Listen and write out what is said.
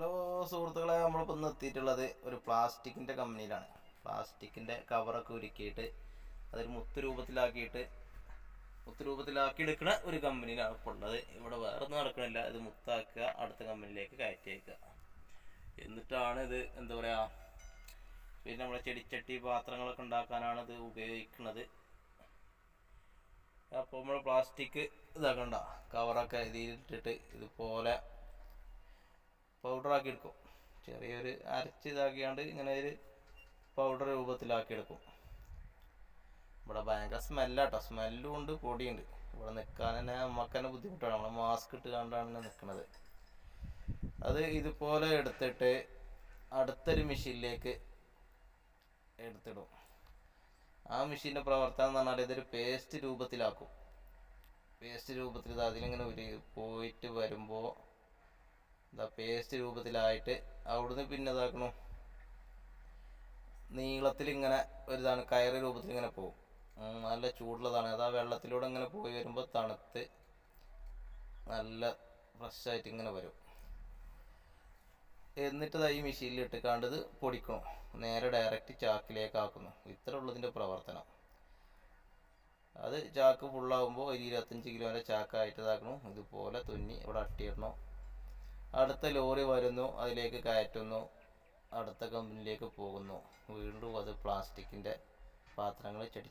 Hello സുഹൃത്തുക്കളെ നമ്മളിപ്പോൾ ഇന്ന് എത്തിയിട്ടുള്ളത് ഒരു പ്ലാസ്റ്റിക്കിന്റെ കമ്പനിയിലാണ്. പ്ലാസ്റ്റിക്കിന്റെ കവറൊക്കെ ഒരുക്കിയിട്ട് അതൊരു മുത്ത് രൂപത്തിലാക്കിയിട്ട് രൂപത്തിലാക്കി എടുക്കുന്ന ഒരു കമ്പനിയിലാണ് ഇപ്പോൾ ഉള്ളത്. ഇവിടെ വേറെ ഒന്നും നടക്കണില്ല. ഇത് മുത്താക്കുക അടുത്ത കമ്പനിയിലേക്ക് കയറ്റി അയക്കുക എന്നിട്ടാണ് ഇത് എന്താ പറയുക പിന്നെ നമ്മളെ ചെടിച്ചട്ടി പാത്രങ്ങളൊക്കെ ഉണ്ടാക്കാനാണ് ഇത് ഉപയോഗിക്കുന്നത്. അപ്പോൾ നമ്മൾ പ്ലാസ്റ്റിക് ഇതാക്കണ്ട. കവറൊക്കെ ഇതിലിട്ടിട്ട് ഇതുപോലെ പൗഡറാക്കി എടുക്കും ചെറിയൊരു അരച്ച് ഇതാക്കിയാണ്ട് ഇങ്ങനെ ഒരു പൗഡർ രൂപത്തിലാക്കി എടുക്കും ഇവിടെ ഭയങ്കര സ്മെല്ലാട്ടോ. സ്മെല്ലും ഉണ്ട് പൊടിയുണ്ട്. ഇവിടെ നിൽക്കാൻ തന്നെ നമുക്ക് തന്നെ ബുദ്ധിമുട്ടാണ്. നമ്മൾ മാസ്ക് ഇട്ട് കണ്ടാണ് നിൽക്കുന്നത് അത് ഇതുപോലെ എടുത്തിട്ട് അടുത്തൊരു മെഷീനിലേക്ക് എടുത്തിടും. ആ മെഷീന്റെ പ്രവർത്തനം എന്ന് പറഞ്ഞാൽ ഇതൊരു പേസ്റ്റ് രൂപത്തിലാക്കും. പേസ്റ്റ് രൂപത്തിൽ ഇത് അതിലിങ്ങനെ ഒരു പോയിട്ട് വരുമ്പോൾ ഇതാ പേസ്റ്റ് രൂപത്തിലായിട്ട് അവിടുന്ന് പിന്നെ ഇതാക്കണു. നീളത്തിൽ ഇങ്ങനെ ഒരിതാണ് കയറ് രൂപത്തിൽ ഇങ്ങനെ പോകും നല്ല ചൂടുള്ളതാണ്. അത് ആ വെള്ളത്തിലൂടെ ഇങ്ങനെ പോയി വരുമ്പോൾ തണുത്ത് നല്ല ഫ്രഷ് ആയിട്ട് ഇങ്ങനെ വരും. എന്നിട്ട് ഈ മെഷീനിൽ ഇട്ടിക്കാണ്ട് ഇത് പൊടിക്കണം. നേരെ ഡയറക്റ്റ് ചാക്കിലേക്ക് ആക്കുന്നു. ഇത്ര ഉള്ളതിന്റെ പ്രവർത്തനം. അത് ചാക്ക് ഫുള്ളാകുമ്പോൾ ഒരു ഇരുപത്തഞ്ച് കിലോന്റെ ചാക്കായിട്ട് ഇതാക്കണം. ഇതുപോലെ തുന്നി ഇവിടെ അട്ടിയിടണം. അടുത്ത ലോറി വരുന്നു അതിലേക്ക് കയറ്റുന്നു അടുത്ത കമ്പനിയിലേക്ക് പോകുന്നു. വീണ്ടും അത് പ്ലാസ്റ്റിക്കിന്റെ പാത്രങ്ങൾ ചെടി